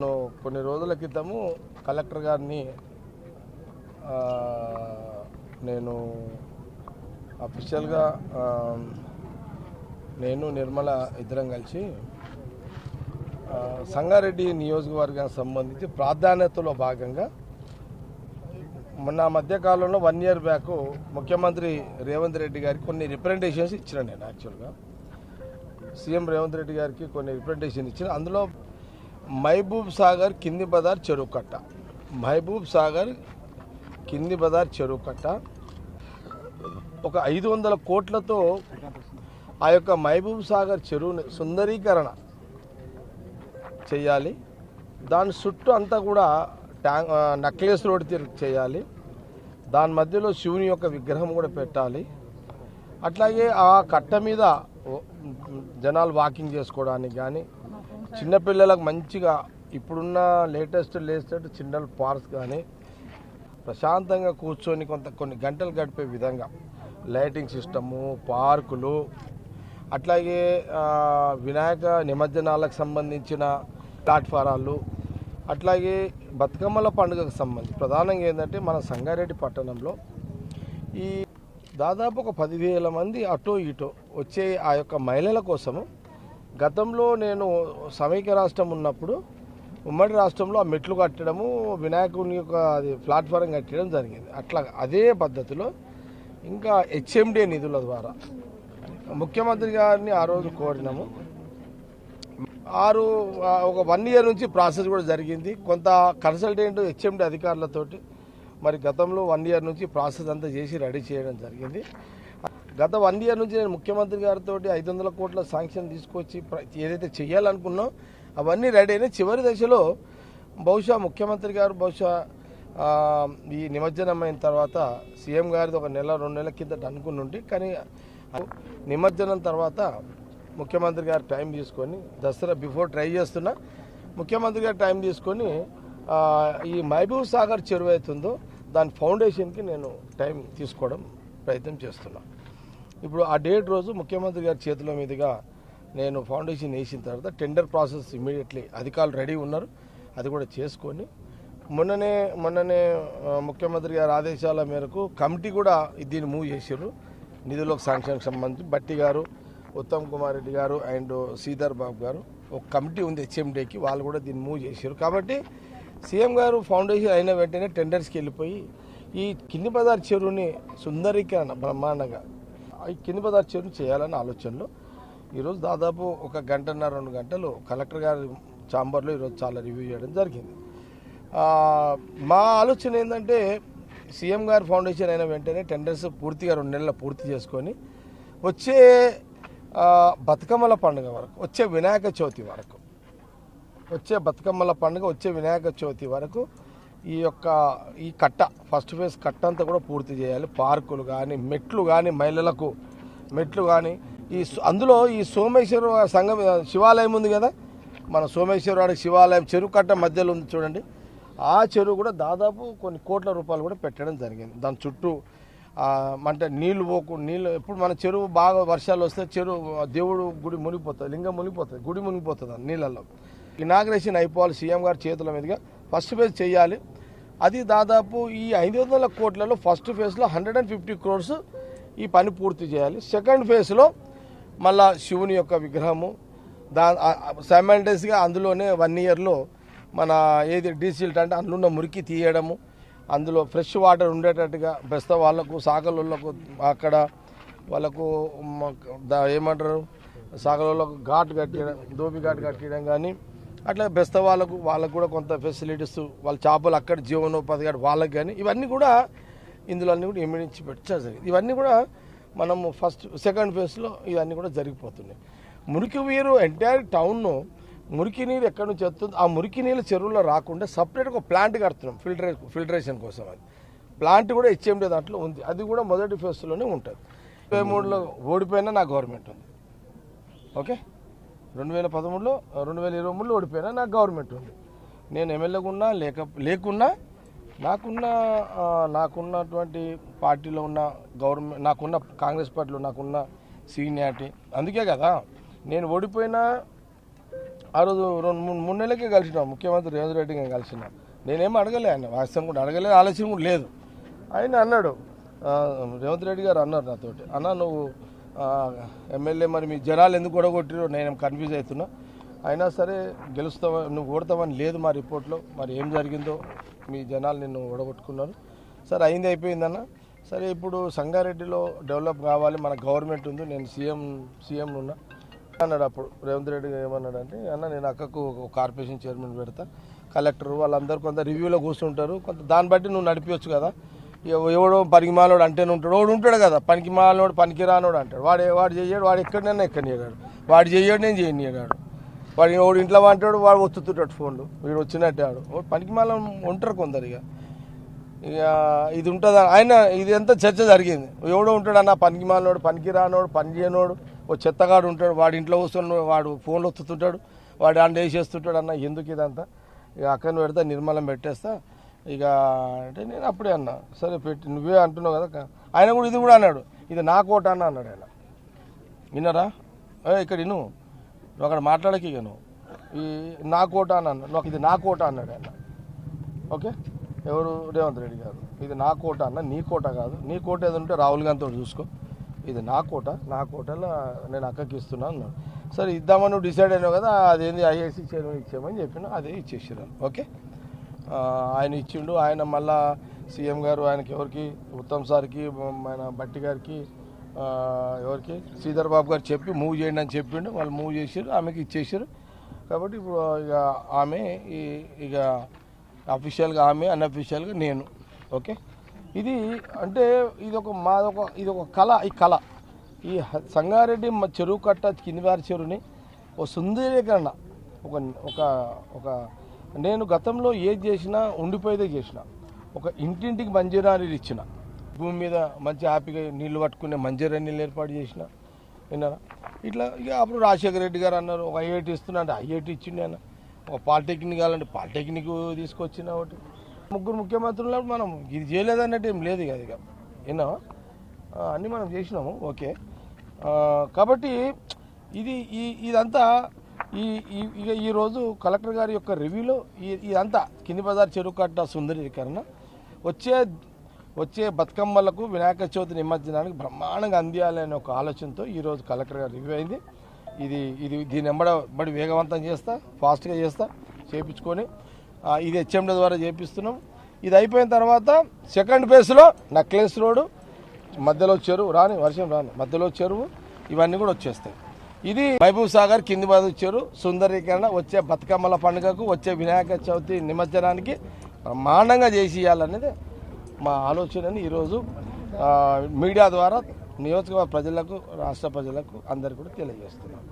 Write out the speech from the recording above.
నేను కొన్ని రోజుల క్రితము కలెక్టర్ గారిని నేను అఫీషియల్గా నేను నిర్మల ఇద్దరం కలిసి సంగారెడ్డి నియోజకవర్గానికి సంబంధించి ప్రాధాన్యతలో భాగంగా మొన్న మధ్యకాలంలో వన్ ఇయర్ బ్యాక్ ముఖ్యమంత్రి రేవంత్ రెడ్డి గారికి కొన్ని రిప్రజెంటేషన్స్ ఇచ్చిన నేను యాక్చువల్గా సీఎం రేవంత్ రెడ్డి గారికి కొన్ని రిప్రజెంటేషన్ ఇచ్చిన. అందులో మహబూబ్ సాగర్ కింది బజార్ చెరువు కట్ట. మహబూబ్ సాగర్ కింది బజార్ చెరువు కట్ట. ఒక ఐదు వందల కోట్లతో ఆ యొక్క మహబూబ్ సాగర్ చెరువుని సుందరీకరణ చేయాలి. దాని చుట్టూ అంతా కూడా ట్యాంక్ నక్లెస్ రోడ్ చేయాలి. దాని మధ్యలో శివుని యొక్క విగ్రహం కూడా పెట్టాలి. అట్లాగే ఆ కట్ట మీద జనాలు వాకింగ్ చేసుకోవడానికి కానీ చిన్నపిల్లలకు మంచిగా ఇప్పుడున్న లేటెస్ట్ లేటెస్ట్ చిల్డ్రన్ పార్క్స్ కానీ ప్రశాంతంగా కూర్చొని కొంత కొన్ని గంటలు గడిపే విధంగా లైటింగ్ సిస్టము పార్కులు అట్లాగే వినాయక నిమజ్జనాలకు సంబంధించిన ప్లాట్ఫారాలు అట్లాగే బతుకమ్మల పండుగకు సంబంధించి ప్రధానంగా ఏంటంటే మన సంగారెడ్డి పట్టణంలో ఈ దాదాపు ఒక పదివేల మంది అటో ఇటో వచ్చే ఆ యొక్క మహిళల కోసము గతంలో నేను సమైక్య రాష్ట్రం ఉన్నప్పుడు ఉమ్మడి రాష్ట్రంలో ఆ మెట్లు కట్టడము వినాయకుని యొక్క అది ప్లాట్ఫారం కట్టడం జరిగింది. అట్లా అదే పద్ధతిలో ఇంకా హెచ్ఎండి నిధుల ద్వారా ముఖ్యమంత్రి గారిని ఆ రోజు కోరినాము. ఆరు ఒక వన్ ఇయర్ నుంచి ప్రాసెస్ కూడా జరిగింది. కొంత కన్సల్టెంట్ హెచ్ఎండి అధికారులతోటి మరి గతంలో వన్ ఇయర్ నుంచి ప్రాసెస్ అంతా చేసి రెడీ చేయడం జరిగింది. గత వన్ ఇయర్ నుంచి నేను ముఖ్యమంత్రి గారితో ఐదు వందల కోట్ల శాంక్షన్ తీసుకొచ్చి ప్ర- ఏదైతే చేయాలనుకున్నా అవన్నీ రెడీ అయినాయి. చివరి దశలో బహుశా ముఖ్యమంత్రి గారు బహుశా ఈ నిమజ్జనం అయిన తర్వాత సీఎం గారిది ఒక నెల రెండు నెలల కిందట అనుకుని ఉండి కానీ నిమజ్జనం తర్వాత ముఖ్యమంత్రి గారు టైం తీసుకొని దసరా బిఫోర్ ట్రై చేస్తున్నా ముఖ్యమంత్రి గారు టైం తీసుకొని ఈ మహబూబ్ సాగర్ చెరువు అవుతుందో దాని ఫౌండేషన్కి నేను టైం తీసుకోవడం ప్రయత్నం చేస్తున్నాను ఇప్పుడు ఆ డేట్ రోజు ముఖ్యమంత్రి గారి చేతుల మీదుగా నేను ఫౌండేషన్ వేసిన తర్వాత టెండర్ ప్రాసెస్ ఇమీడియట్లీ అధికారులు రెడీ ఉన్నారు. అది కూడా చేసుకొని మొన్ననే మొన్ననే ముఖ్యమంత్రి గారి ఆదేశాల మేరకు కమిటీ కూడా దీన్ని మూవ్ చేసారు నిధులకు శాంక్షన్కి సంబంధించి బట్టి గారు ఉత్తమ్ కుమార్ రెడ్డి గారు అండ్ శ్రీధర్ బాబు గారు ఒక కమిటీ ఉంది హెచ్ఎండీకి వాళ్ళు కూడా దీన్ని మూవ్ చేశారు కాబట్టి సీఎం గారు ఫౌండేషన్ అయిన వెంటనే టెండర్స్కి వెళ్ళిపోయి ఈ కింది పదార్థ చెరువుని సుందరీకరణ బ్రహ్మాండంగా కింది పదార్థ చేయాలని చేయాలన్న ఆలోచనలో ఈరోజు దాదాపు ఒక గంటన్నర రెండు గంటలు కలెక్టర్ గారి ఛాంబర్లో ఈరోజు చాలా రివ్యూ చేయడం జరిగింది. మా ఆలోచన ఏంటంటే సీఎం గారి ఫౌండేషన్ అయిన వెంటనే టెండర్స్ పూర్తిగా రెండు నెలలు పూర్తి చేసుకొని వచ్చే బతుకమ్మల పండుగ వరకు వచ్చే వినాయక చవితి వరకు వచ్చే బతుకమ్మల పండుగ వచ్చే వినాయక చవితి వరకు ఈ యొక్క ఈ కట్ట ఫస్ట్ ఫేజ్ కట్ట అంతా కూడా పూర్తి చేయాలి. పార్కులు కానీ మెట్లు కానీ మహిళలకు మెట్లు కానీ ఈ అందులో ఈ సోమేశ్వర సంఘం శివాలయం ఉంది కదా? మన సోమేశ్వరవాడి శివాలయం చెరువు కట్ట మధ్యలో ఉంది చూడండి. ఆ చెరువు కూడా దాదాపు కొన్ని కోట్ల రూపాయలు కూడా పెట్టడం జరిగింది. దాని చుట్టూ అంటే నీళ్ళు పోకు నీళ్ళు ఎప్పుడు మన చెరువు బాగా వర్షాలు వస్తే చెరువు దేవుడు గుడి మునిగిపోతుంది లింగం మునిగిపోతుంది గుడి మునిగిపోతుంది ఆ నీళ్ళల్లో. ఇనాగ్రేషన్ అయిపోవాలి సీఎం గారి చేతుల మీదుగా. ఫస్ట్ ఫేజ్ చేయాలి. అది దాదాపు ఈ ఐదు వందల కోట్లలో ఫస్ట్ ఫేజ్లో హండ్రెడ్ అండ్ ఫిఫ్టీ క్రోర్స్ ఈ పని పూర్తి చేయాలి. సెకండ్ ఫేజ్లో మళ్ళా శివుని యొక్క విగ్రహము దా సైమల్టేస్గా అందులోనే వన్ ఇయర్లో మన ఏది డీసిల్ట్ అంటే అందులో ఉన్న మురికి తీయడము అందులో ఫ్రెష్ వాటర్ ఉండేటట్టుగా బెస్త వాళ్ళకు సాగలకు అక్కడ వాళ్ళకు ఏమంటారు? సాగలకు ఘాట్ కట్టడం దోబి ఘాట్ కట్టడం కానీ అట్లా బెస్త వాళ్ళకు వాళ్ళకు కూడా కొంత ఫెసిలిటీస్ వాళ్ళ చేపలు అక్కడ జీవనోపాధి కానీ వాళ్ళకి కానీ ఇవన్నీ కూడా ఇందులో అన్ని కూడా ఇమిడించి పెట్టారు జరిగింది. ఇవన్నీ కూడా మనము ఫస్ట్ సెకండ్ ఫేజ్లో ఇవన్నీ కూడా జరిగిపోతున్నాయి. మురికి నీరు ఎంటైర్ టౌన్ను మురికి నీరు ఎక్కడి నుంచి వస్తుంది ఆ మురికి నీళ్ళు చెరువులో రాకుండా సపరేట్గా ఒక ప్లాంట్ కడుతున్నాం ఫిల్టరే ఫిల్టరేషన్ కోసం అది ప్లాంట్ కూడా హెచ్ఎండి దాంట్లో ఉంది. అది కూడా మొదటి ఫేజ్లోనే ఉంటుంది. ఇరవై మూడులో ఓడిపోయినా నా గవర్నమెంట్ ఉంది. ఓకే రెండు వేల పదమూడులో రెండు వేల ఇరవై మూడులో ఓడిపోయినా నాకు గవర్నమెంట్ ఉంది. నేను ఎమ్మెల్యేగా ఉన్నా లేక లేకున్నా నాకున్న నాకున్నటువంటి పార్టీలో ఉన్న గవర్నమెంట్ నాకున్న కాంగ్రెస్ పార్టీలో నాకున్న సీనియారిటీ అందుకే కదా నేను ఓడిపోయినా ఆ రోజు రెండు మూడు మూడు నెలలకే కలిసిన ముఖ్యమంత్రి రేవంత్ రెడ్డి గారు కలిసిన. నేనేం అడగలే ఆయన వాస్తవం కూడా అడగలేదు ఆలోచన కూడా లేదు. ఆయన అన్నాడు రేవంత్ రెడ్డి గారు అన్నారు నాతోటి అన్న నువ్వు ఎమ్మెల్యే మరి మీ జనాలు ఎందుకు గొడగొట్టిరో నేను కన్ఫ్యూజ్ అవుతున్నా. అయినా సరే గెలుస్తావా నువ్వు ఓడతావని లేదు మా రిపోర్ట్లో. మరి ఏం జరిగిందో మీ జనాలు నిన్ను ఓడగొట్టుకున్నారు. సరే అయింది అయిపోయిందన్న. సరే ఇప్పుడు సంగారెడ్డిలో డెవలప్ కావాలి మన గవర్నమెంట్ ఉంది నేను సీఎం సీఎం ఉన్నా. అన్నాడు అప్పుడు రేవంత్ రెడ్డి ఏమన్నాడు అంటే అన్న నేను అక్కకు ఒక కార్పొరేషన్ చైర్మన్ పెడతా కలెక్టర్ వాళ్ళందరూ కొంత రివ్యూలో కూర్చుంటారు కొంత దాన్ని బట్టి నువ్వు నడిపించచ్చు కదా. ఎవడో పనికి మాలోడు అంటేనే ఉంటాడు. వాడు ఉంటాడు కదా పనికి మాలోడు పనికి రానోడు అంటాడు. వాడు వాడు చేయడు వాడు ఎక్కడైనా ఎక్కడనేడాడు వాడు చేయడు నేను చేయనియడాడు వాడు వాడు ఇంట్లో అంటాడు వాడు ఒత్తుతుంటాడు ఫోన్లు. వీడు వచ్చినట్టే ఆడు వాడు పనికి మాల ఉంటారు కొందరు ఇక. ఇక ఇది ఉంటుంది? ఆయన ఇది ఎంత చర్చ జరిగింది. ఎవడో ఉంటాడు అన్న పనికి మాలినోడు పనికి రానోడు పని చేయనోడు ఓ చెత్తగాడు ఉంటాడు. వాడి ఇంట్లో కూర్చొని వాడు ఫోన్లు వస్తుంటాడు వాడు అండ వేసేస్తుంటాడు అన్న. ఎందుకు ఇదంతా? ఇక అక్కడ పెడతా నిర్మలం పెట్టేస్తా. ఇక అంటే నేను అప్పుడే అన్నా సరే పెట్టి నువ్వే అంటున్నావు కదా ఆయన కూడా ఇది కూడా అన్నాడు ఇది నా కోట అన్న అన్నాడు ఆయన. విన్నారా? ఇక్కడ విను నువ్వు అక్కడ మాట్లాడకి ఇక నువ్వు. ఈ నా కోట అని అన్నాడు. నాకు ఇది నా కోట అన్నాడు ఆయన. ఓకే? ఎవరు? రేవంత్ రెడ్డి గారు. ఇది నా కోట అన్న నీ కోట కాదు. నీ కోట ఏదో ఉంటే రాహుల్ గాంధీతో చూసుకో. ఇది నా కోట నా కోటలో నేను అక్కకి ఇస్తున్నా అన్నాడు. సరే ఇద్దామని డిసైడ్ అయినావు కదా అదేంది ఐఏసీ చైర్మన్ ఇచ్చామని చెప్పిన అదే ఇచ్చేసిరాను ఓకే? ఆయన ఇచ్చిండు. ఆయన మళ్ళా సీఎం గారు ఆయనకి ఎవరికి ఉత్తమ్ సార్కి మన బట్టి గారికి ఎవరికి శ్రీధర్ బాబు గారు చెప్పి మూవ్ చేయండి అని చెప్పిండు. వాళ్ళు మూవ్ చేసారు ఆమెకి ఇచ్చేసారు కాబట్టి ఇప్పుడు ఇక ఆమె ఈ- ఇక అఫీషియల్గా ఆమె అన్అఫీషియల్గా నేను. ఓకే? ఇది అంటే ఇది ఒక మాదొక ఇది ఒక కళ ఈ కళ. ఈ సంగారెడ్డి మా చెరువు కట్ట కిందివారి చెరువుని ఒక సుందరీకరణ ఒక ఒక ఒక నేను గతంలో ఏది చేసినా ఉండిపోయేదే చేసిన. ఒక ఇంటింటికి మంజీరా నీళ్ళు ఇచ్చిన. భూమి మీద మంచి హ్యాపీగా నీళ్ళు పట్టుకునే మంజీరా నీళ్ళు ఏర్పాటు చేసిన. విన్నారా? ఇట్లా ఇక అప్పుడు రాజశేఖర రెడ్డి గారు అన్నారు ఒక ఐఐటి ఇస్తున్నా అంటే ఐఐటి ఇచ్చిండు ఆయన ఒక పాలిటెక్నిక్ కావాలంటే పాలిటెక్నిక్ తీసుకొచ్చిన ఒకటి. ముగ్గురు ముఖ్యమంత్రులు మనం ఇది చేయలేదన్నట్టు ఏం లేదు కదా ఇక. విన్నావా? అన్నీ మనం చేసినాము ఓకే. కాబట్టి ఇది ఈ ఇదంతా ఈ ఈ- ఇక ఈరోజు కలెక్టర్ గారి యొక్క రివ్యూలో ఈ ఇదంతా కింది బజార్ చెరువు కట్ట సుందరీకరణ. వచ్చే వచ్చే బతుకమ్మలకు వినాయక చవితి నిమజ్జనానికి బ్రహ్మాండంగా అందియాలనే ఒక ఆలోచనతో ఈరోజు కలెక్టర్ గారు రివ్యూ అయింది. ఇది ఇది దీని ఎంబడ బడి వేగవంతం చేస్తా ఫాస్ట్గా చేస్తా చేయించుకొని ఇది హెచ్ఎండ ద్వారా చేపిస్తున్నాం. ఇది అయిపోయిన తర్వాత సెకండ్ ఫేజ్లో నక్లెస్ రోడ్డు మధ్యలో చెరువు రాని వర్షం రాని మధ్యలో చెరువు ఇవన్నీ కూడా వచ్చేస్తాయి. ఇది మహబూబ్ సాగర్ కింది బాధ చెరువు సుందరీకరణ వచ్చే బతుకమ్మల పండుగకు వచ్చే వినాయక చవితి నిమజ్జనానికి బ్రహ్మాండంగా చేసి ఇవ్వాలనేది మా ఆలోచనని ఈరోజు మీడియా ద్వారా నియోజకవర్గ ప్రజలకు రాష్ట్ర ప్రజలకు అందరికీ కూడా తెలియజేస్తున్నాను